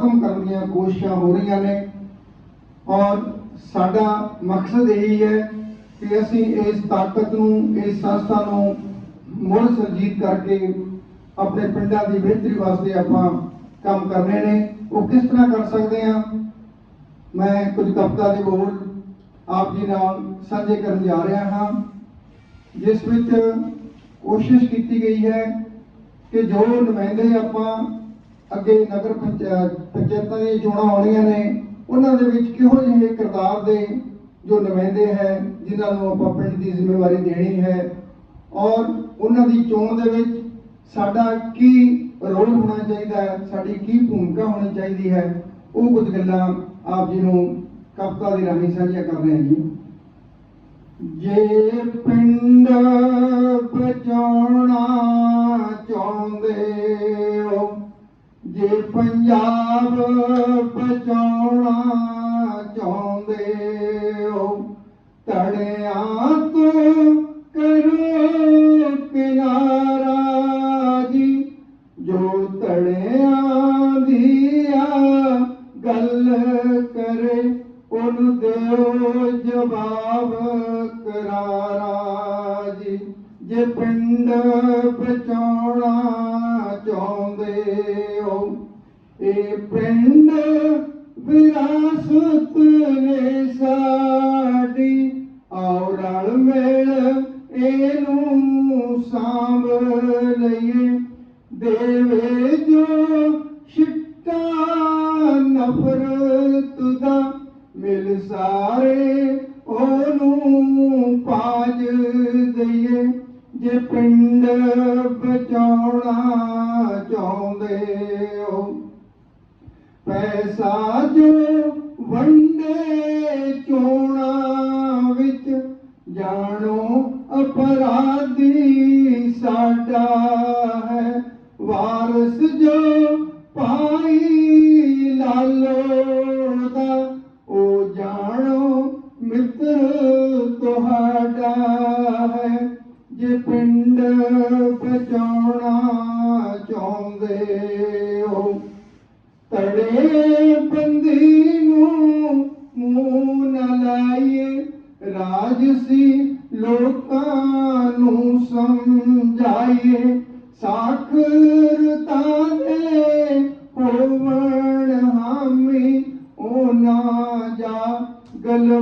ਖਤਮ ਕਰਨ ਦੀਆਂ ਕੋਸ਼ਿਸ਼ਾਂ ਹੋ ਰਹੀਆਂ ਨੇ। ਔਰ ਸਾਡਾ ਮਕਸਦ ਇਹੀ ਹੈ ਕਿ ਅਸੀਂ ਇਸ ਤਾਕਤ ਨੂੰ, ਇਸ ਸੰਸਥਾ ਨੂੰ ਮੁੜ ਸਰਜੀਤ ਕਰਕੇ ਆਪਣੇ ਪਿੰਡਾਂ ਦੀ ਬਿਹਤਰੀ ਵਾਸਤੇ ਆਪਾਂ ਕੰਮ ਕਰਨੇ ਨੇ। ਉਹ ਕਿਸ ਤਰ੍ਹਾਂ ਕਰ ਸਕਦੇ ਹਾਂ? ਮੈਂ ਕੁਝ ਕਵਿਤਾ ਦੇ ਬੋਲ ਆਪ ਜੀ ਨਾਲ ਸਾਂਝੇ ਕਰਨ ਜਾ ਰਿਹਾ ਹਾਂ। ਜਿਸ ਵਿੱਚ ਕੋਸ਼ਿਸ਼ ਕੀਤੀ ਗਈ ਹੈ ਕਿ ਜੋ ਨੁਮਾਇੰਦੇ ਆਪਾਂ ਅੱਗੇ ਨਗਰ ਪੰਚਾਇਤ ਪੰਚਾਇਤਾਂ ਦੀਆਂ ਚੋਣਾਂ ਆਉਣੀਆਂ ਨੇ, ਉਹਨਾਂ ਦੇ ਵਿੱਚ ਕਿਹੋ ਜਿਹੇ ਕਿਰਦਾਰ ਦੇ ਜੋ ਨੁਮਾਇੰਦੇ ਹੈ, ਜਿਨ੍ਹਾਂ ਨੂੰ ਆਪਾਂ ਪਿੰਡ ਦੀ ਜ਼ਿੰਮੇਵਾਰੀ ਦੇਣੀ ਹੈ? ਔਰ ਉਹਨਾਂ ਦੀ ਚੋਣ ਦੇ ਵਿੱਚ ਸਾਡਾ ਕੀ ਰੋਲ ਹੋਣਾ ਚਾਹੀਦਾ ਹੈ? ਸਾਡੀ ਕੀ ਭੂਮਿਕਾ ਹੋਣੀ ਚਾਹੀਦੀ ਹੈ? ਉਹ ਕੁਝ ਗੱਲਾਂ ਆਪ ਜੀ ਨੂੰ ਕਵਿਤਾ ਦੀ ਰਾਹੀਂ ਸਾਂਝੀਆਂ ਕਰ ਰਹੇ ਹਾਂ ਜੀ। ਜੇ ਪਿੰਡ ਬਚਾਉਣਾ ਚਾਹੁੰਦੇ ਹੋ ਜੇ ਪੰਜਾਬ ਬਚਾਉਣਾ ਚਾਹੁੰਦੇ ਹੋ ਤੜਿਆਂ ਤੋਂ ਸਾਂਭ ਲਈਏ ਜੋ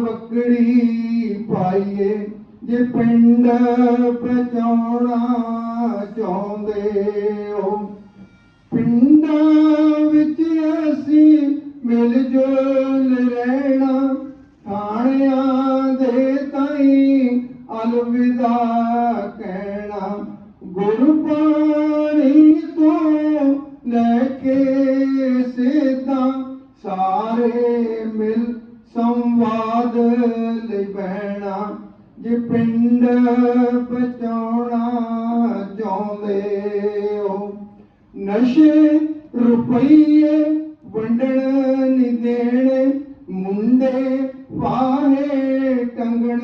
ਗਲਵਕੜੀ ਪਾਈਏ, ਜੇ ਪਿੰਡ ਬਚਾਉਣਾ ਚਾਹੁੰਦੇ ਹੋ। ਪਿੰਡਾਂ ਵਿੱਚ ਅਸੀਂ ਮਿਲ ਜੁਲ ਰਹਿਣਾ, ਥਾਣਿਆਂ ਦੇ ਤਾਈ ਅਲਵਿਦਾ ਕਹਿਣਾ। ਗੁਰਬਾਣੀ ਤੋਂ ਲੈ ਕੇ ਸਿੱਧਾ ਸਾਰੇ ਮਿਲ ਸੰਵਾਦ ਲਈ ਬਹਿਣਾ, ਜੇ ਪਿੰਡ ਬਚਾਉਣਾ ਚਾਹੁੰਦੇ ਹੋ। ਨਸ਼ੇ ਰੁਪਈਏ ਵੰਡਣ ਨੀ ਦੇਣੇ, ਮੁੰਡੇ ਵਾਹੇ ਟੰਗਣ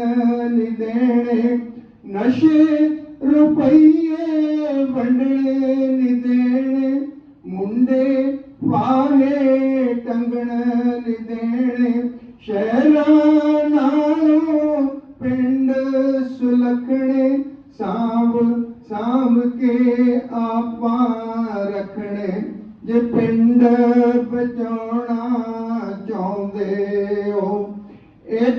ਨੀ ਦੇਣੇ। ਨਸ਼ੇ ਰੁਪਈਏ ਵੰਡਣੇ ਨੀ ਦੇਣੇ, ਮੁੰਡੇ ਵਾਹੇ ਟੰਗਣ ਨੀ ਦੇਣੇ। ਸ਼ਹਿਰਾਂ ਨਾਲੋਂ ਪਿੰਡ ਸੁਲਖਣੇ ਸਾਂਭ ਸਾਂਭ ਕੇ ਆਪਾਂ ਰੱਖਣੇ। ਜੇ ਪਿੰਡ ਬਚਾਉਣਾ ਚਾਹੁੰਦੇ ਹੋ ਇਹ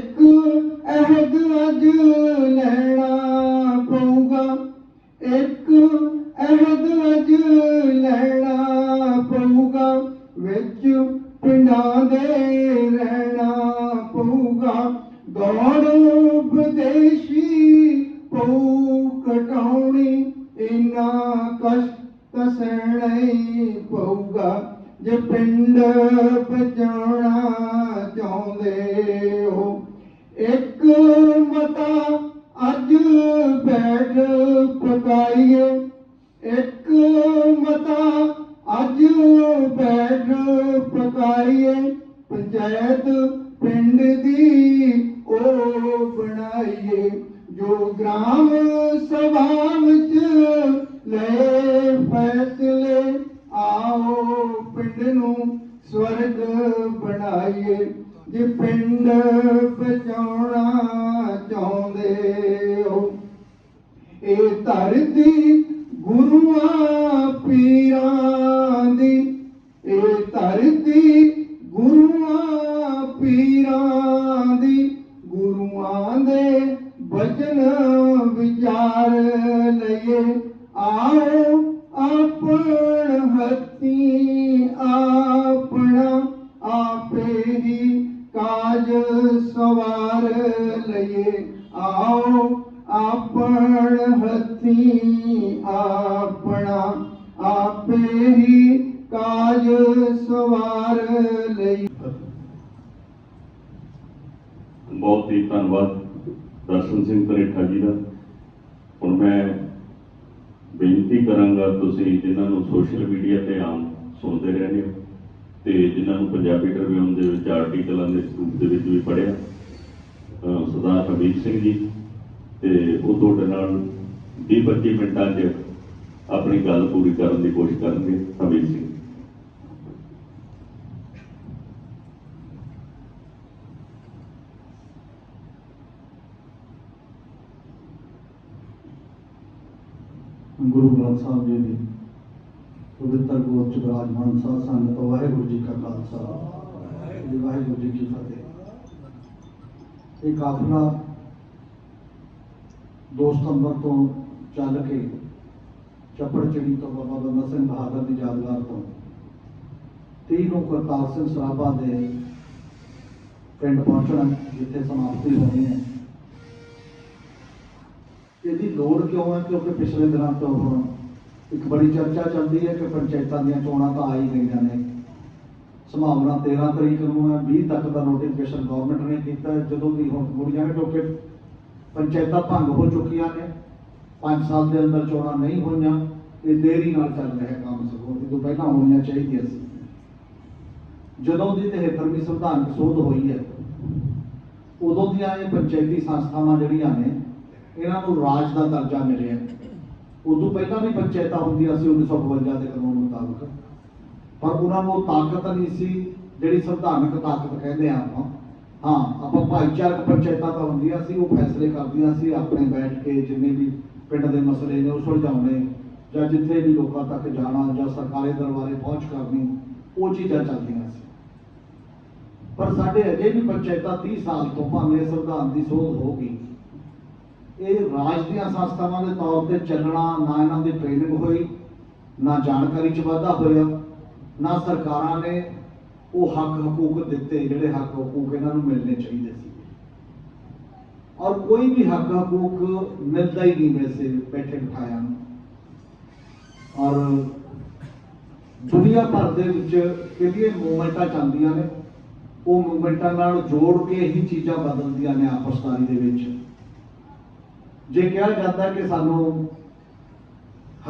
ਕਸ਼ਟ ਹੀ ਪਊਗਾ। ਜੇ ਪਿੰਡ ਬਚਾਉਣਾ ਚਾਹੁੰਦੇ ਹੋ, ਇੱਕ ਮਤਾ ਅੱਜ ਬੈਠ ਪਕਾਈਏ। ਇੱਕ ਮਤਾ ਅੱਜ ਬੈਠ ਪਕਾਈਏ। ਪੰਚਾਇਤ ਪਿੰਡ ਦੀ ਉਹ ਬਣਾਈਏ। ਜੋ ਗ੍ਰਾਮ ਸਭਾ ਵਿੱਚ ਲੈ ਫੈਸਲੇ ਆਓ ਪਿੰਡ ਨੂੰ ਸਵਰਗ ਬਣਾਈਏ। ਜੇ ਪਿੰਡ ਬਚਾਉਣਾ ਚਾਹੁੰਦੇ ਹੋ, ਇਹ ਧਰਤੀ ਗੁਰੂਆਂ ਪੀਰਾਂ ਦੀ, ਇਹ ਧਰਤੀ ਗੁਰੂਆਂ ਪੀਰਾਂ ਦੀ, ਗੁਰੂਆਂ ਦੇ ਬਚਨ ਵਿਚਾਰ ਲਈਏ। ਆਓ ਆਪਣ ਹੱਥੀ ਆਪਣਾ ਆਪੇ ਹੀ ਕਾਜ ਸਵਾਰ ਲਈਏ। ਆਓ ਆਪਣ ਹੱਥੀ ਆਪਣਾ ਆਪੇ ਹੀ ਕਾਜ ਸਵਾਰ ਲਈ ਬਹੁਤ ਹੀ ਧੰਨਵਾਦ ਦਰਸ਼ਨ ਸਿੰਘ ਪਰੇਠਾ ਜੀ ਦਾ। ਹੁਣ ਮੈਂ ਬੇਨਤੀ ਕਰਾਂਗਾ ਤੁਸੀਂ ਜਿਨ੍ਹਾਂ ਨੂੰ ਸੋਸ਼ਲ ਮੀਡੀਆ ਤੇ ਆਮ ਸੁਣਦੇ ਰਹਿੰਦੇ ਹੋ ਤੇ ਜਿਨ੍ਹਾਂ ਨੂੰ ਪੰਜਾਬੀ ਟ੍ਰਿਬਿਊਨ ਦੇ ਵਿੱਚ ਆਰਟੀਕਲਾਂ ਦੇ ਰੂਪ ਦੇ ਵਿੱਚ ਵੀ ਪੜ੍ਹਿਆ ਸਰਦਾਰ ਹਮੀਦ ਸਿੰਘ ਜੀ ਤੇ ਉਹ ਤੁਹਾਡੇ ਨਾਲ 20-25 ਮਿੰਟਾਂ 'ਚ ਆਪਣੀ ਗੱਲ ਪੂਰੀ ਕਰਨ ਦੀ ਕੋਸ਼ਿਸ਼ ਕਰਨਗੇ ਹਮੀਦ ਸਿੰਘ। ਗੁਰੂ ਗ੍ਰੰਥ ਸਾਹਿਬ ਜੀ ਦੀ ਪਵਿੱਤਰ ਗੋਦ ਚ ਬਿਰਾਜਮਾਨ ਸਾਧ ਸੰਗਤ, ਵਾਹਿਗੁਰੂ ਜੀ ਕਾ ਖਾਲਸਾ। ਵਾਹਿਗੁਰੂ ਜੀ ਕੀ ਫਤਿਹ। ਇਹ ਕਾਫਲਾ 2 ਸਤੰਬਰ ਤੋਂ ਚੱਲ ਕੇ ਚੱਪੜ ਚੜੀ ਤੋਂ ਬਾਬਾ ਬੰਦਾ ਸਿੰਘ ਬਹਾਦਰ ਦੀ ਯਾਦਗਾਰ ਤੋਂ 30 ਨੂੰ ਕਰਤਾਰ ਸਿੰਘ ਸਰਾਭਾ ਦੇ ਪਿੰਡ ਪਹੁੰਚਣਾ, ਜਿੱਥੇ ਸਮਾਪਤੀ ਹੋਣੀ ਹੈ। ਇਹਦੀ ਲੋੜ ਕਿਉਂ ਹੈ ਕਿਉਂਕਿ ਪਿਛਲੇ ਦਿਨਾਂ ਤੋਂ ਹੁਣ ਇੱਕ ਬੜੀ ਚਰਚਾ ਚੱਲਦੀ ਹੈ ਕਿ ਪੰਚਾਇਤਾਂ ਦੀਆਂ ਚੋਣਾਂ ਤਾਂ ਆ ਹੀ ਗਈਆਂ ਨੇ। ਸੰਭਾਵਨਾ 13 ਤਰੀਕ ਨੂੰ ਹੈ 20 ਤੱਕ ਦਾ ਨੋਟੀਫਿਕੇਸ਼ਨ ਗਵਰਨਮੈਂਟ ਨੇ ਕੀਤਾ ਜਦੋਂ ਦੀ ਹੁਣ ਮੁੜੀਆਂ ਨੇ ਕਿਉਂਕਿ ਪੰਚਾਇਤਾਂ ਭੰਗ ਹੋ ਚੁੱਕੀਆਂ ਨੇ 5 ਸਾਲ ਦੇ ਅੰਦਰ ਚੋਣਾਂ ਨਹੀਂ ਹੋਈਆਂ ਇਹ ਦੇਰੀ ਨਾਲ ਚੱਲ ਰਿਹਾ ਕੰਮ ਸਗੋਂ। ਇਹ ਤੋਂ ਪਹਿਲਾਂ ਹੋਣੀਆਂ ਚਾਹੀਦੀਆਂ ਸੀ। ਜਦੋਂ ਦੀ 73ਵੀਂ ਸੰਵਿਧਾਨਕ ਸੋਧ ਹੋਈ ਹੈ, ਉਦੋਂ ਦੀਆਂ ਇਹ ਪੰਚਾਇਤੀ ਸੰਸਥਾਵਾਂ ਜਿਹੜੀਆਂ ਨੇ ਇਹਨਾਂ ਨੂੰ ਰਾਜ ਦਾ ਦਰਜਾ ਮਿਲਿਆ। ਉਦੋਂ ਪਹਿਲਾਂ ਵੀ ਪੰਚਾਇਤਾਂ ਹੁੰਦੀਆਂ ਸੀ 1952 ਦੇ ਕਾਨੂੰਨ ਮੁਤਾਬਕ। ਪਰ ਉਹਨਾਂ ਨੂੰ ਤਾਕਤ ਨਹੀਂ ਸੀ ਜਿਹੜੀ ਸੰਵਿਧਾਨਕ ਤਾਕਤ ਕਹਿੰਦੇ ਆ ਆਪਾਂ। ਹਾਂ, ਆਪਾਂ ਭਾਈਚਾਰਕ ਪੰਚਾਇਤਾਂ ਤਾਂ ਹੁੰਦੀਆਂ ਸੀ, ਉਹ ਫੈਸਲੇ ਕਰਦੀਆਂ ਸੀ, ਆਪਣੇ ਬੈਠ ਕੇ ਜਿੰਨੇ ਵੀ ਪਿੰਡ ਦੇ ਮਸਲੇ ਨੇ ਉਹ ਸੁਲਝਾਉਣੇ, ਜਾਂ ਜਿੱਥੇ ਵੀ ਲੋਕਾਂ ਤੱਕ ਜਾਣਾ, ਜਾਂ ਸਰਕਾਰੀ ਦਰਬਾਰੇ ਪਹੁੰਚ ਕਰਨੀ, ਉਹ ਚੀਜ਼ਾਂ ਚੱਲਦੀਆਂ ਸੀ। ਪਰ ਸਾਡੇ ਅਜੇ ਵੀ ਪੰਚਾਇਤਾਂ 30 ਸਾਲ ਤੋਂ ਭਾਵੇਂ ਸੰਵਿਧਾਨ ਦੀ ਸੋਧ ਹੋ ਗਈ ਇਹ ਰਾਜ ਦੀਆਂ ਸੰਸਥਾਵਾਂ ਦੇ ਤੌਰ ਤੇ ਚੱਲਣਾ ਨਾ ਇਹਨਾਂ ਦੀ ਟ੍ਰੇਨਿੰਗ ਹੋਈ, ਨਾ ਜਾਣਕਾਰੀ ਚ ਵਾਧਾ ਹੋਇਆ, ਨਾ ਸਰਕਾਰਾਂ ਨੇ ਉਹ ਹੱਕ ਹਕੂਕ ਦਿੱਤੇ ਜਿਹੜੇ ਹੱਕ ਹਕੂਕ ਇਹਨਾਂ ਨੂੰ ਮਿਲਣੇ ਚਾਹੀਦੇ ਸੀ। ਔਰ ਕੋਈ ਵੀ ਹੱਕ ਹਕੂਕ ਮਿਲਦਾ ਹੀ ਨਹੀਂ ਵੈਸੇ ਬੈਠੇ ਬਿਠਾਇਆ ਨੂੰ। ਔਰ ਦੁਨੀਆ ਭਰ ਦੇ ਵਿੱਚ ਕਿਹੜੀਆਂ ਮੂਵਮੈਂਟਾਂ ਚੱਲਦੀਆਂ ਨੇ, ਉਹ ਮੂਵਮੈਂਟਾਂ ਨਾਲ ਜੋੜ ਕੇ ਹੀ ਚੀਜ਼ਾਂ ਬਦਲਦੀਆਂ ਨੇ ਆਪਸਦਾਰੀ ਦੇ ਵਿੱਚ। ਜੇ ਕਿਹਾ ਜਾਂਦਾ ਕਿ ਸਾਨੂੰ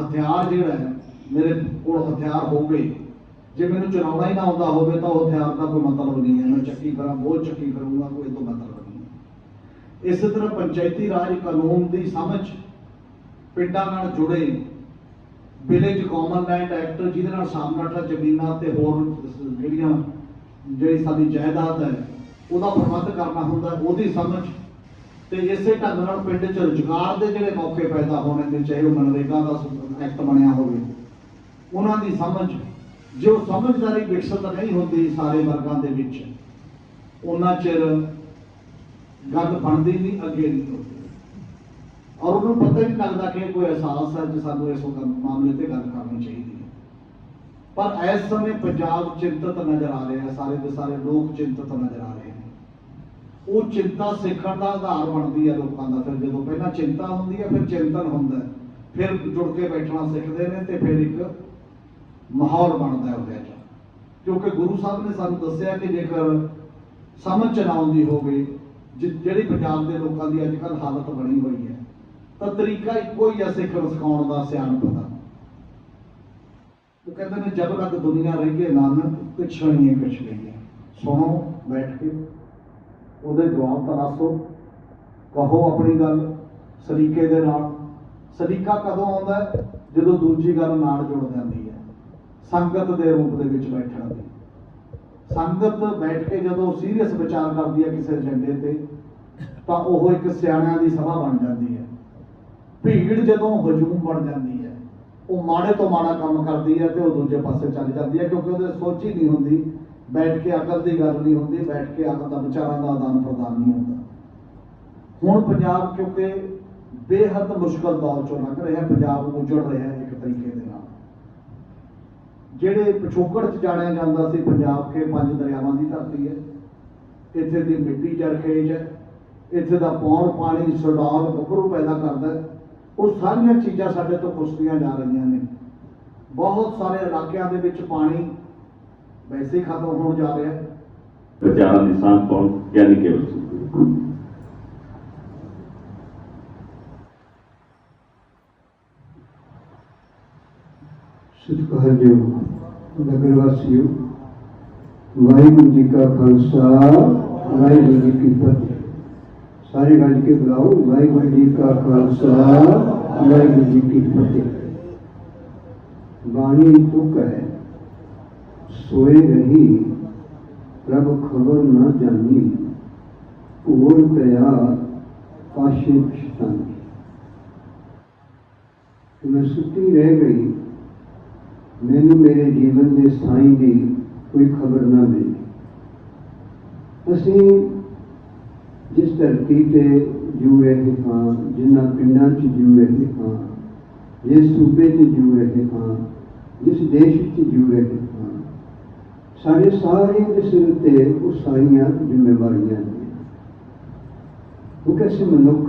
ਹਥਿਆਰ ਜਿਹੜਾ ਹੈ, ਮੇਰੇ ਕੋਲ ਹਥਿਆਰ ਹੋਵੇ, ਜੇ ਮੈਨੂੰ ਚਲਾਉਣਾ ਹੀ ਨਾ ਆਉਂਦਾ ਹੋਵੇ ਤਾਂ ਉਹ ਹਥਿਆਰ ਦਾ ਕੋਈ ਮਤਲਬ ਨਹੀਂ ਹੈ। ਮੈਂ ਚੱਕੀ ਕਰਾਂ, ਬਹੁਤ ਚੱਕੀ ਕਰੂੰਗਾ, ਕੋਈ ਤੋਂ ਮਤਲਬ ਨਹੀਂ ਇਸੇ ਤਰ੍ਹਾਂ ਪੰਚਾਇਤੀ ਰਾਜ ਕਾਨੂੰਨ ਦੀ ਸਮਝ ਪਿੰਡਾਂ ਨਾਲ ਜੁੜੇ ਵਿਲੇਜ ਕਾਮਨ ਲੈਂਡ ਐਕਟ ਜਿਹਦੇ ਨਾਲ ਸਾਹਮਣਾ ਜ਼ਮੀਨਾਂ ਤੇ ਹੋਰ ਜਿਹੜੀਆਂ ਜਿਹੜੀ ਸਾਡੀ ਜਾਇਦਾਦ ਹੈ, ਉਹਦਾ ਪ੍ਰਬੰਧ ਕਰਨਾ ਹੁੰਦਾ ਉਹਦੀ ਸਮਝ ਤੇ ਇਸੇ ਢੰਗ ਨਾਲ ਪਿੰਡ 'ਚ ਰੁਜ਼ਗਾਰ ਦੇ ਜਿਹੜੇ ਮੌਕੇ ਪੈਦਾ ਹੋਣੇ ਨੇ, ਚਾਹੇ ਉਹ ਮਨਰੇਗਾ ਦਾ ਐਕਟ ਬਣਿਆ ਹੋਵੇ, ਉਹਨਾਂ ਦੀ ਸਮਝ, ਜੋ ਸਮਝਦਾਰੀ ਵਿਕਸਿਤ ਨਹੀਂ ਹੁੰਦੀ ਸਾਰੇ ਵਰਗਾਂ ਦੇ ਵਿੱਚ, ਉਹਨਾਂ ਚਿਰ ਗੱਲ ਬਣਦੀ ਨਹੀਂ, ਅੱਗੇ ਨਹੀਂ ਹੁੰਦੀ ਔਰ ਉਹਨੂੰ ਪਤਾ ਹੀ ਨਹੀਂ ਲੱਗਦਾ ਕਿ ਕੋਈ ਅਹਿਸਾਸ ਹੈ ਕਿ ਸਾਨੂੰ ਇਸ ਮਾਮਲੇ ਤੇ ਗੱਲ ਕਰਨੀ ਚਾਹੀਦੀ ਹੈ। ਪਰ ਇਸ ਸਮੇਂ ਪੰਜਾਬ ਚਿੰਤਤ ਨਜ਼ਰ ਆ ਰਿਹਾ, ਸਾਰੇ ਦੇ ਸਾਰੇ ਲੋਕ ਚਿੰਤਤ ਨਜ਼ਰ ਆ ਰਹੇ ਉਹ ਚਿੰਤਾ ਸਿੱਖਣ ਦਾ ਆਧਾਰ ਬਣਦੀ ਹੈ ਲੋਕਾਂ ਦਾ। ਫਿਰ ਜਦੋਂ ਪਹਿਲਾਂ ਚਿੰਤਾ ਹੁੰਦੀ ਹੈ ਫਿਰ ਚਿੰਤਨ ਹੁੰਦਾ ਹੈ। ਫਿਰ ਜੁੜ ਕੇ ਬੈਠਣਾ ਸਿੱਖਦੇ ਨੇ ਤੇ ਫਿਰ ਇੱਕ ਮਾਹੌਲ ਬਣਦਾ ਹੈ ਉਹਦੇ ਚ ਕਿਉਂਕਿ ਗੁਰੂ ਸਾਹਿਬ ਨੇ ਸਾਨੂੰ ਦੱਸਿਆ ਕਿ ਜੇਕਰ ਸਮਝ ਚ ਨਾ ਆਉਂਦੀ ਹੋਵੇ ਜਿਹੜੀ ਪੰਜਾਬ ਦੇ ਲੋਕਾਂ ਦੀ ਅੱਜ ਕੱਲ੍ਹ ਹਾਲਤ ਬਣੀ ਹੋਈ ਹੈ, ਤਾਂ ਤਰੀਕਾ ਇੱਕੋ ਹੀ ਹੈ ਸਿੱਖਣ ਸਿਖਾਉਣ ਦਾ, ਸਿਆਣਪ ਦਾ। ਉਹ ਕਹਿੰਦੇ ਨੇ ਜਦ ਤੱਕ ਦੁਨੀਆ ਰਹੀਏ ਨਾਨਕ ਪਿਛੜੀਏ ਕੁਛ ਹੈ ਸੁਣੋ, ਬੈਠ ਕੇ। ਉਹਦੇ ਜਵਾਬ ਤਲਾਸ਼ੋ ਕਹੋ ਆਪਣੀ ਗੱਲ ਸਲੀਕੇ ਦੇ ਨਾਲ। ਸਲੀਕਾ ਕਦੋਂ ਆਉਂਦਾ ਜਦੋਂ ਦੂਜੀ ਗੱਲ ਨਾਲ ਜੁੜ ਜਾਂਦੀ ਹੈ। ਸੰਗਤ ਦੇ ਰੂਪ ਦੇ ਵਿੱਚ ਬੈਠਣ ਦੀ। ਸੰਗਤ ਬੈਠ ਕੇ ਜਦੋਂ ਸੀਰੀਅਸ ਵਿਚਾਰ ਕਰਦੀ ਹੈ ਕਿਸੇ ਏਜੰਡੇ ਤੇ, ਤਾਂ ਉਹ ਇੱਕ ਸਿਆਣਿਆਂ ਦੀ ਸਭਾ ਬਣ ਜਾਂਦੀ ਹੈ। ਭੀੜ ਜਦੋਂ ਹਜੂਮ ਬਣ ਜਾਂਦੀ ਹੈ, ਉਹ ਮਾੜੇ ਤੋਂ ਮਾੜਾ ਕੰਮ ਕਰਦੀ ਹੈ ਤੇ ਉਹ ਦੂਜੇ ਪਾਸੇ ਚੱਲ ਜਾਂਦੀ ਹੈ ਕਿਉਂਕਿ ਉਹਦੇ ਸੋਚ ਹੀ ਨਹੀਂ ਹੁੰਦੀ ਬੈਠ ਕੇ ਅਕਲ ਦੀ ਗੱਲ ਨਹੀਂ ਹੁੰਦੀ, ਬੈਠ ਕੇ ਅਕਲ ਦਾ ਵਿਚਾਰਾਂ ਦਾ ਆਦਾਨ ਪ੍ਰਦਾਨ ਨਹੀਂ ਹੁੰਦਾ। ਹੁਣ ਪੰਜਾਬ ਕਿਉਂਕਿ ਬੇਹੱਦ ਮੁਸ਼ਕਲ ਦੌਰ ਚੋਂ ਲੰਘ ਰਿਹਾ, ਪੰਜਾਬ ਉਜੜ ਰਿਹਾ ਇੱਕ ਤਰੀਕੇ ਦੇ ਨਾਲ। ਜਿਹੜੇ ਪਿਛੋਕੜ ਚ ਜਾਣਿਆ ਜਾਂਦਾ ਸੀ, ਪੰਜਾਬ ਕੇ ਪੰਜ ਦਰਿਆਵਾਂ ਦੀ ਧਰਤੀ ਹੈ। ਇੱਥੇ ਦੀ ਮਿੱਟੀ ਜਰਖੇਜ ਹੈ। ਇੱਥੇ ਦਾ ਪੌਣ ਪਾਣੀ ਸਡੌਲ ਗੱਭਰੂ ਪੈਦਾ ਕਰਦਾ ਉਹ ਸਾਰੀਆਂ ਚੀਜ਼ਾਂ ਸਾਡੇ ਤੋਂ ਖੁਸਦੀਆਂ ਜਾ ਰਹੀਆਂ ਨੇ। ਬਹੁਤ ਸਾਰੇ ਇਲਾਕਿਆਂ ਦੇ ਵਿੱਚ ਪਾਣੀ ਵੈਸੇ ਹੀ ਖਤਮ ਹੋਣ ਜਾ ਰਿਹਾ ਹੈ ਵਿਚਾਰਾਂ ਦੀ ਸਾਂਝ ਪਾਉਣ ਗਿਆਨੀ ਕੇਵਲ ਸਿੰਘ ਸਤਿਕਾਰਯੋਗ ਨਗਰ ਵਾਸੀਓ ਵਾਹਿਗੁਰੂ ਜੀ ਕਾ ਖਾਲਸਾ ਵਾਹਿਗੁਰੂ ਜੀ ਕੀ ਫਤਿਹ ਸਾਰੇ ਗੱਜ ਕੇ ਬੁਲਾਓ ਵਾਹਿਗੁਰੂ ਜੀ ਕਾ ਖਾਲਸਾ ਵਾਹਿਗੁਰੂ ਜੀ ਕੀ ਫਤਿਹ ਬਾਣੀ ਤੁਕ ਹੈ ਸੋਏ ਰਹੀ, ਪ੍ਰਭ ਖਬਰ ਨਾ ਜਾਣੀ, ਹੋਰ ਪਿਆ ਪਾਸ਼ੇ ਪਛਤਾਨੀ ਮੈਂ ਸੁੱਤੀ ਰਹਿ ਗਈ। ਮੈਨੂੰ ਮੇਰੇ ਜੀਵਨ ਦੇ ਸਾਈਂ ਦੀ ਕੋਈ ਖਬਰ ਨਾ ਮਿਲੀ। ਅਸੀਂ ਜਿਸ ਧਰਤੀ ਤੇ ਜੂ ਰਹੇ ਹਾਂ, ਜਿਨ੍ਹਾਂ ਪਿੰਡਾਂ 'ਚ ਜੂ ਰਹੇ ਹਾਂ ਜਿਸ ਸੂਬੇ 'ਚ ਜੂ ਰਹੇ ਹਾਂ, ਜਿਸ ਦੇਸ਼ 'ਚ ਜੂ ਰਹੇ ਹਾਂ ਸਾਡੇ ਸਾਰੇ ਦੇ ਸਿਰ ਤੇ ਉਹ ਸਾਰੀਆਂ ਜ਼ਿੰਮੇਵਾਰੀਆਂ ਨੇ। ਉਹ ਕਿਸੇ ਮਨੁੱਖ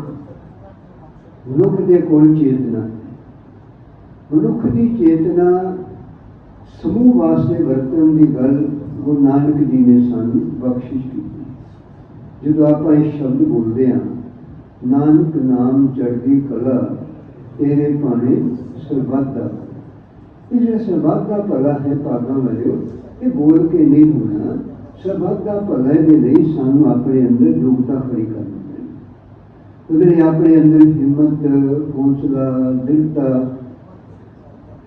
ਮਨੁੱਖ ਦੇ ਕੋਲ ਚੇਤਨਾ ਮਨੁੱਖ ਦੀ ਚੇਤਨਾ ਸਮੂਹ ਵਾਸਤੇ ਵਰਤਣ ਦੀ ਗੱਲ ਗੁਰੂ ਨਾਨਕ ਜੀ ਨੇ ਸਾਨੂੰ ਬਖਸ਼ਿਸ਼ ਕੀਤੀ। ਜਦੋਂ ਆਪਾਂ ਇਹ ਸ਼ਬਦ ਬੋਲਦੇ ਹਾਂ, ਨਾਨਕ ਨਾਮ ਚੜ੍ਹਦੀ ਕਲਾ, ਤੇਰੇ ਭਾਣੇ ਸਰਬੱਤ ਦਾ। ਇਹ ਜਿਹੜਾ ਸਰਬੱਤ ਦਾ ਭਲਾ ਹੈ ਭਾਗਾਂ ਵਾਲਿਓ ਇਹ ਬੋਲ ਕੇ ਨਹੀਂ ਹੋਣਾ। ਸਰਬੱਤ ਦਾ ਭਲਾ ਦੇ ਲਈ ਸਾਨੂੰ ਆਪਣੇ ਅੰਦਰ ਯੋਗਤਾ ਖੜੀ ਕਰਨੀ ਹੈ ਉਹਦੇ ਲਈ ਆਪਣੇ ਅੰਦਰ ਹਿੰਮਤ, ਹੌਸਲਾ ਦਿਲਤਾ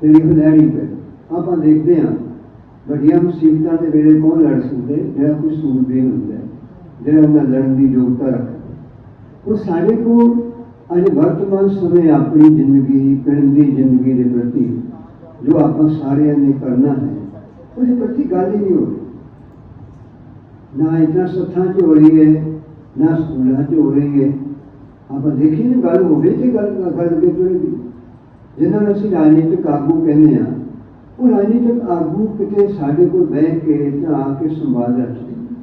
ਜਿਹੜੀ ਲੈਣੀ ਪੈ। ਆਪਾਂ ਦੇਖਦੇ ਹਾਂ, ਵੱਡੀਆਂ ਮੁਸੀਬਤਾਂ ਦੇ ਵੇਲੇ ਕੌਣ ਲੜ ਸਕਦੇ ਜਿਹੜਾ ਕੋਈ ਸੂਰਬੀਰ ਹੁੰਦਾ ਜਿਹੜਾ ਉਹਨਾਂ ਲੜਨ ਦੀ ਯੋਗਤਾ ਰੱਖਦਾ ਉਹ ਸਾਡੇ ਕੋਲ ਅੱਜ ਵਰਤਮਾਨ ਸਮੇਂ ਆਪਣੀ ਜ਼ਿੰਦਗੀ, ਪਿੰਡ ਦੀ ਜ਼ਿੰਦਗੀ ਦੇ ਪ੍ਰਤੀ ਜੋ ਆਪਾਂ ਸਾਰਿਆਂ ਨੇ ਕਰਨਾ ਹੈ ਉਹਦੇ ਪ੍ਰਤੀ ਗੱਲ ਹੀ ਨਹੀਂ ਹੋ ਰਹੀ ਨਾ ਇਤਨਾ ਸੱਥਾਂ 'ਚ ਹੋ ਰਹੀ ਹੈ ਨਾ ਸਕੂਲਾਂ 'ਚ ਹੋ ਰਹੀ ਹੈ ਆਪਾਂ ਦੇਖੀ ਨਾ ਗੱਲ ਹੋਵੇ ਤੇ ਗੱਲ ਗੱਲ ਕੇ ਹੋਏਗੀ ਜਿਹਨਾਂ ਨੂੰ ਅਸੀਂ ਰਾਜਨੀਤਿਕ ਆਗੂ ਕਹਿੰਦੇ ਆ ਉਹ ਰਾਜਨੀਤਿਕ ਆਗੂ ਕਿਤੇ ਸਾਡੇ ਕੋਲ ਬਹਿ ਕੇ ਜਾਂ ਆ ਕੇ ਸੰਵਾਦ ਰੱਖਦੇ ਨੇ।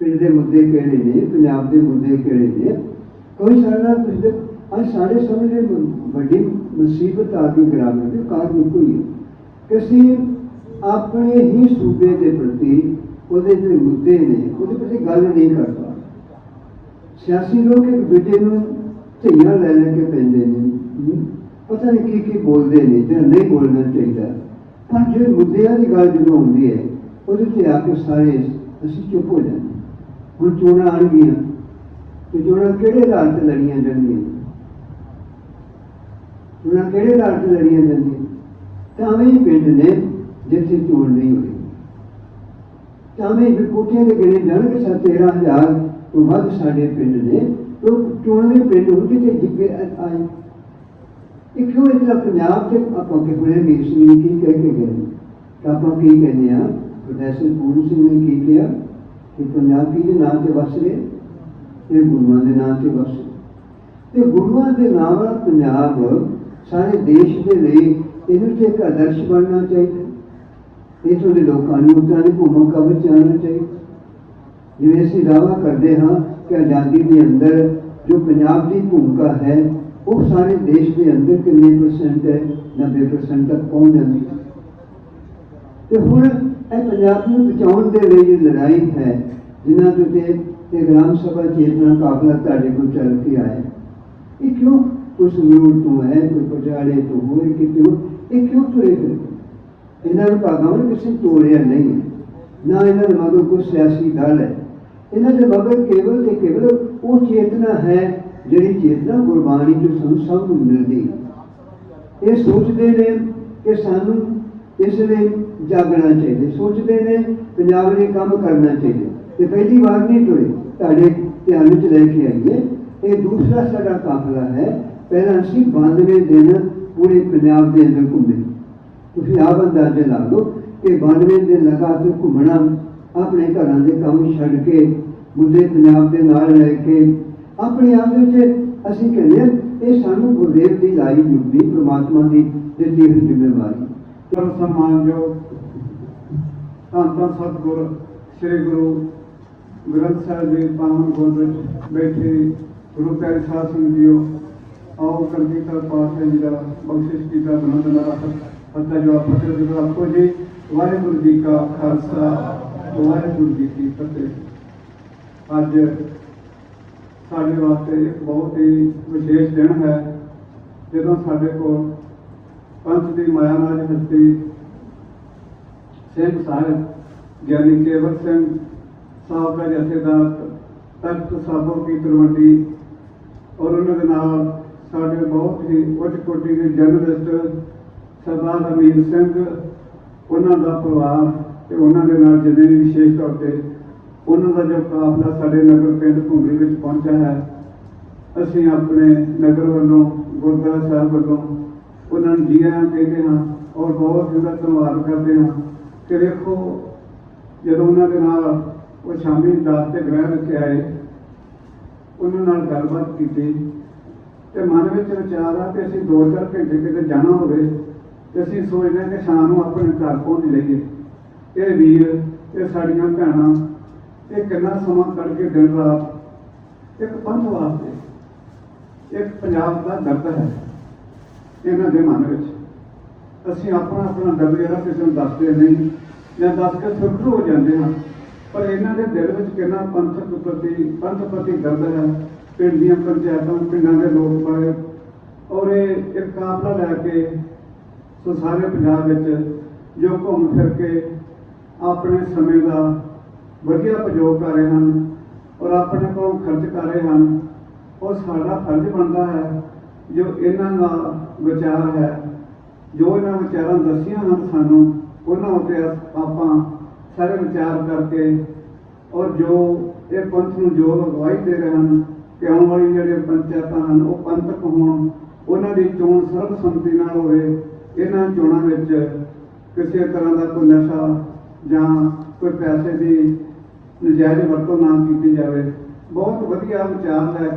ਪਿੰਡ ਦੇ ਮੁੱਦੇ ਕਿਹੜੇ ਨੇ ਪੰਜਾਬ ਦੇ ਮੁੱਦੇ ਕਿਹੜੇ ਨੇ ਕੋਈ ਸਾਡੇ ਨਾਲ ਪੁੱਛਦੇ ਅੱਜ ਸਾਡੇ ਸਾਹਮਣੇ ਮ- ਵੱਡੀ ਮੁਸੀਬਤ ਆ ਗਈ ਗ੍ਰਾਮੀਣ ਦੇ ਕਾਰਨ ਕੋਈ ਹੈ ਕਿ ਅਸੀਂ ਆਪਣੇ ਹੀ ਸੂਬੇ ਦੇ ਪ੍ਰਤੀ ਉਹਦੇ ਜਿਹੜੇ ਮੁੱਦੇ ਨੇ, ਉਹਦੇ ਪ੍ਰਤੀ ਗੱਲ ਨਹੀਂ ਕਰਦਾ। ਸਿਆਸੀ ਲੋਕ ਇੱਕ ਦੂਜੇ ਨੂੰ ਧੀਆਂ ਲੈ ਲੈ ਕੇ ਪੈਂਦੇ ਨੇ ਪਤਾ ਨਹੀਂ ਕੀ ਕੀ ਬੋਲਦੇ ਨੇ ਜਿਹੜਾ ਨਹੀਂ ਬੋਲਣਾ ਚਾਹੀਦਾ। ਪਰ ਜੇ ਮੁੱਦਿਆਂ ਦੀ ਗੱਲ ਜਦੋਂ ਹੁੰਦੀ ਹੈ, ਉਹਦੇ ਤੇ ਆ ਕੇ ਸਾਰੇ ਅਸੀਂ ਚੁੱਪ ਹੋ ਜਾਂਦੇ ਹੁਣ ਚੋਣਾਂ ਆਉਣਗੀਆਂ, ਤੇ ਚੋਣਾਂ ਕਿਹੜੇ ਆਧਾਰ ਤੇ ਲੜੀਆਂ ਜਾਣਗੀਆਂ? ਚੋਣਾਂ ਕਿਹੜੇ ਆਧਾਰ ਤੇ ਲੜੀਆਂ ਜਾਂਦੀਆਂ ਤਾਂ ਵੀ ਪਿੰਡ ਨੇ ਜਿੱਥੇ ਚੋਣ ਨਹੀਂ ਹੋਈ। ਤਾਂ ਵੀ ਦੇ ਗਿਣੇ ਜਾਣਗੇ ਸਾ 13000 ਤੋਂ ਵੱਧ ਸਾਡੇ ਪਿੰਡ ਨੇ ਉਹ ਚੋਣਵੇਂ ਪਿੰਡ ਹੁੰਦੇ ਤੇ ਜਿੱਕੇ ਆਏ। ਇਹ ਇਤਨਾ ਪੰਜਾਬ ਤੇ ਆਪਾਂ ਕਿ ਬੁੜੇ ਵੀਰ ਸਿੰਘ ਨੇ ਕੀ ਕਹਿ ਕੇ ਗਏ। ਤਾਂ ਆਪਾਂ ਕੀ ਕਹਿੰਦੇ ਆ ਪ੍ਰੋਫੈਸਰ ਪੂਰਨ ਸਿੰਘ ਨੇ ਕੀ ਕਿਹਾ ਕਿ ਪੰਜਾਬ ਕੀ ਦੇ ਨਾਂ ਤੇ ਵਸ ਰਿਹਾ ਇਹ ਗੁਰੂਆਂ ਦੇ ਨਾਂ ਤੇ ਵਸ ਤੇ ਗੁਰੂਆਂ ਦੇ ਨਾਮ ਨਾਲ ਪੰਜਾਬ ਸਾਰੇ ਦੇਸ਼ ਦੇ ਲਈ ਇਹਨੂੰ ਤੇ ਇੱਕ ਆਦਰਸ਼ ਬਣਨਾ ਚਾਹੀਦਾ। ਇਥੋਂ ਦੇ ਲੋਕਾਂ ਨੂੰ ਉਤਾਂ ਦੀ ਭੂਮਿਕਾ ਵਿੱਚ ਆਉਣਾ ਚਾਹੀਦਾ। ਜਿਵੇਂ ਅਸੀਂ ਦਾਅਵਾ ਕਰਦੇ ਹਾਂ ਕਿ ਆਜ਼ਾਦੀ ਦੇ ਅੰਦਰ ਜੋ ਪੰਜਾਬ ਦੀ ਭੂਮਿਕਾ ਹੈ, ਉਹ ਸਾਰੇ ਦੇਸ਼ ਦੇ ਅੰਦਰ ਕਿੰਨੇ ਪਰਸੈਂਟ ਹੈ 90% ਤੱਕ ਪਹੁੰਚ ਜਾਂਦੀ ਹੈ। ਤੇ ਹੁਣ ਇਹ ਪੰਜਾਬ ਨੂੰ ਬਚਾਉਣ ਦੇ ਲਈ ਜਿਹੜੀ ਲੜਾਈ ਹੈ, ਜਿਨ੍ਹਾਂ ਦੇ ਉੱਤੇ ਤੇ ਗ੍ਰਾਮ ਸਭਾ ਚੇਤਨਾ ਕਾਫਲਾ ਤੁਹਾਡੇ ਕੋਲ ਚੱਲ ਕੇ ਆਇਆ ਇਹ ਕਿਉਂ ਕੋਈ ਨੂਰ ਤੋਂ ਹੈ, ਕੋਈ ਪਟਿਆਲੇ ਤੋਂ ਹੋਏ ਕਿ ਕਿਉਂ ਇਹ ਕਿਉਂ ਤੁਰੇ ਫਿਰਦੇ? ਇਹਨਾਂ ਨੂੰ ਭਾਗਾਂ ਵਿੱਚ ਕਿਸੇ ਤੋੜਿਆ ਨਹੀਂ। ਹੈ ਨਾ ਇਹਨਾਂ ਦੇ ਮਗਰ ਕੋਈ ਸਿਆਸੀ ਦਲ ਹੈ। ਇਹਨਾਂ ਦੇ ਮਗਰ ਕੇਵਲ ਤੇ ਕੇਵਲ ਉਹ ਚੇਤਨਾ ਹੈ ਜਿਹੜੀ ਚੇਤਨਾ ਗੁਰਬਾਣੀ ਤੋਂ ਸਾਨੂੰ ਸਭ ਨੂੰ ਮਿਲਦੀ ਇਹ ਸੋਚਦੇ ਨੇ ਕਿ ਸਾਨੂੰ ਇਸ ਲਈ ਜਾਗਣਾ ਚਾਹੀਦਾ ਸੋਚਦੇ ਨੇ ਪੰਜਾਬ ਨੇ ਕੰਮ ਕਰਨਾ ਚਾਹੀਦਾ ਤੇ ਪਹਿਲੀ ਵਾਰ ਨਹੀਂ ਤੁਰੇ। ਤੁਹਾਡੇ ਧਿਆਨ ਵਿੱਚ ਲੈ ਕੇ ਆਈਏ। ਇਹ ਦੂਸਰਾ ਸਾਡਾ ਕਾਫਲਾ ਹੈ। ਪਹਿਲਾਂ ਅਸੀਂ 92 ਦਿਨ ਪੂਰੇ ਪੰਜਾਬ ਦੇ ਅੰਦਰ ਘੁੰਮੇ। ਤੁਸੀਂ ਆਪ ਅੰਦਾਜ਼ੇ ਲਾ ਲਓ ਕਿ 92 ਦਿਨ ਲਗਾਤਾਰ ਘੁੰਮਣਾ ਆਪਣੇ ਘਰਾਂ ਦੇ ਕੰਮ ਛੱਡ ਕੇ ਮੁੱਦੇ ਪੰਜਾਬ ਦੇ ਨਾਲ ਲੈ ਕੇ, ਆਪਣੇ ਆਪ ਵਿੱਚ ਅਸੀਂ ਕਹਿੰਦੇ ਹਾਂ, ਇਹ ਸਾਨੂੰ ਗੁਰਦੇਵ ਦੀ ਲਾਈ ਜੁਗਦੀ, ਪ੍ਰਮਾਤਮਾ ਦੀ ਦਿੱਤੀ ਹੋਈ ਜ਼ਿੰਮੇਵਾਰੀ। ਪਰ ਸਨਮਾਨਯੋਗ ਧੰਨ ਧੰਨ ਸਤਿਗੁਰ, ਸ੍ਰੀ ਗੁਰੂ ਗ੍ਰੰਥ ਸਾਹਿਬ ਦੇ ਪਾਵਨ ਗੁਰ ਬੈਠੇ ਗੁਰੂ ਪਿਆਰੇ ਸਾਧ ਸੰਗਤ ਜੀਓ, ਆਓ ਕਰਦੀ ਕਰ ਪਾਤਸ਼ਾਹ ਜੀ ਦਾ ਬਖਸ਼ਿਸ਼ ਕੀਤਾ ਬਨੰਦ ਨਾਲ ਫਤਿਹ ਜੋ ਫਤਿਹ ਜੀ ਦਾ ਆਪੋ ਜੀ, ਵਾਹਿਗੁਰੂ ਜੀ ਕਾ ਖਾਲਸਾ, ਵਾਹਿਗੁਰੂ ਜੀ ਕੀ ਫਤਿਹ। ਅੱਜ ਸਾਡੇ ਵਾਸਤੇ ਇੱਕ ਬਹੁਤ ਹੀ ਵਿਸ਼ੇਸ਼ ਦਿਨ ਹੈ, ਜਦੋਂ ਸਾਡੇ ਕੋਲ ਪੰਥ ਦੀ ਮਾਇਆ ਨਾਲ ਹਸਤੀ ਸਿੰਘ ਸਾਹਿਬ, ਗਿਆਨੀ ਕੇਵਲ ਸਿੰਘ ਸਾਹਿਬ ਦਾ ਜਥੇਦਾਰ, ਤਖਤ ਸਾਬੋ ਕੀ ਤਲਵੰਡੀ ਔਰ ਉਹਨਾਂ ਦੇ ਨਾਲ ਸਾਡੇ ਬਹੁਤ ਹੀ ਉੱਚ ਕੋਟੀ ਦੇ ਜਰਨਲਿਸਟ ਸਰਦਾਰ ਅਮੀਰ ਸਿੰਘ, ਉਹਨਾਂ ਦਾ ਪਰਿਵਾਰ ਤੇ ਉਹਨਾਂ ਦੇ ਨਾਲ ਜਿੰਨੇ ਵੀ ਵਿਸ਼ੇਸ਼ ਤੌਰ ਤੇ ਉਹਨਾਂ ਦਾ ਜੋ ਕਾਫਲਾ ਸਾਡੇ ਨਗਰ ਪਿੰਡ ਘੁੰਗਰੀ ਵਿੱਚ ਪਹੁੰਚਿਆ ਹੈ, ਅਸੀਂ ਆਪਣੇ ਨਗਰ ਵੱਲੋਂ, ਗੁਰਦੁਆਰਾ ਸਾਹਿਬ ਵੱਲੋਂ ਉਹਨਾਂ ਨੂੰ ਜੀਆਂ ਕਹਿੰਦੇ ਹਾਂ ਔਰ ਬਹੁਤ ਜ਼ਿਆਦਾ ਧੰਨਵਾਦ ਕਰਦੇ ਹਾਂ ਕਿ ਦੇਖੋ ਜਦੋਂ ਉਹਨਾਂ ਦੇ ਨਾਲ ਉਹ ਸ਼ਾਮੀ ਦਾਸ ਤੇ ਗ੍ਰਹਿ ਵਿੱਚ ਆਏ, ਉਹਨਾਂ ਨਾਲ ਗੱਲਬਾਤ ਕੀਤੀ ਤੇ ਮਨ ਵਿੱਚ ਵਿਚਾਰ ਆ ਕਿ ਅਸੀਂ 2-4 ਘੰਟੇ ਕਿਤੇ ਜਾਣਾ ਹੋਵੇ ਤੇ ਅਸੀਂ ਸੋਚਦੇ ਹਾਂ ਕਿ ਸ਼ਾਮ ਨੂੰ ਆਪਣੇ ਘਰ ਪਹੁੰਚ ਲਈਏ ਇਹ ਵੀਰ, ਇਹ ਸਾਡੀਆਂ ਭੈਣਾਂ, ਇਹ ਕਿੰਨਾ ਸਮਾਂ ਕੱਢ ਕੇ ਦਿਨ ਰਾਤ ਇੱਕ ਪੰਥ ਵਾਸਤੇ, ਇੱਕ ਪੰਜਾਬ ਦਾ ਦਰਦ ਹੈ ਇਹਨਾਂ ਦੇ ਮਨ ਵਿੱਚ। ਅਸੀਂ ਆਪਣਾ ਆਪਣਾ ਦਰਦ ਜਿਹੜਾ ਕਿਸੇ ਨੂੰ ਦੱਸਦੇ ਨਹੀਂ ਜਾਂ ਦੱਸ ਕੇ ਸੁਰਖਰੂ ਹੋ ਜਾਂਦੇ ਹਾਂ, ਪਰ ਇਹਨਾਂ ਦੇ ਦਿਲ ਵਿੱਚ ਕਿੰਨਾ ਪੰਥਕ ਪ੍ਰਤੀ ਪੰਥ ਪ੍ਰਤੀ ਦਰਦ ਹੈ, ਪਿੰਡ ਦੀਆਂ ਪੰਚਾਇਤਾਂ, ਪਿੰਡਾਂ ਦੇ ਲੋਕ ਬਾਰੇ ਔਰ ਇਹ ਇੱਕ ਕਾਫਲਾ ਲੈ ਕੇ ਸੋ ਸਾਰੇ ਪੰਜਾਬ ਵਿੱਚ ਜੋ ਘੁੰਮ ਫਿਰ ਕੇ ਆਪਣੇ ਸਮੇਂ ਦਾ ਵਧੀਆ ਉਪਯੋਗ ਕਰ ਰਹੇ ਹਨ ਔਰ ਆਪਣੇ ਕੋਲ ਖਰਚ ਕਰ ਰਹੇ ਹਨ, ਉਹ ਸਾਡਾ ਫਰਜ਼ ਬਣਦਾ ਹੈ, ਜੋ ਇਹਨਾਂ ਦਾ ਵਿਚਾਰ ਹੈ, ਜੋ ਇਹਨਾਂ ਵਿਚਾਰਾਂ ਦੱਸੀਆਂ ਹਨ ਸਾਨੂੰ, ਉਹਨਾਂ ਉੱਤੇ ਆਪਾਂ ਸਾਰੇ ਵਿਚਾਰ ਕਰਕੇ ਔਰ ਜੋ ਇਹ ਪੰਥ ਨੂੰ ਜੋ ਅਗਵਾਈ ਦੇ ਰਹੇ ਹਨ ਕਿ ਆਉਣ ਵਾਲੀ ਜਿਹੜੇ ਪੰਚਾਇਤਾਂ ਹਨ, ਉਹ ਪੰਥਕ ਹੋਣ, ਉਹਨਾਂ ਦੀ ਚੋਣ ਸਰਬਸੰਮਤੀ ਨਾਲ ਹੋਵੇ ਇਹਨਾਂ ਚੋਣਾਂ ਵਿੱਚ ਕਿਸੇ ਤਰ੍ਹਾਂ ਦਾ ਕੋਈ ਨਸ਼ਾ ਜਾਂ ਕੋਈ ਪੈਸੇ ਦੀ ਨਜਾਇਜ਼ ਵਰਤੋਂ ਨਾ ਕੀਤੀ ਜਾਵੇ। ਬਹੁਤ ਵਧੀਆ ਵਿਚਾਰ ਲੈ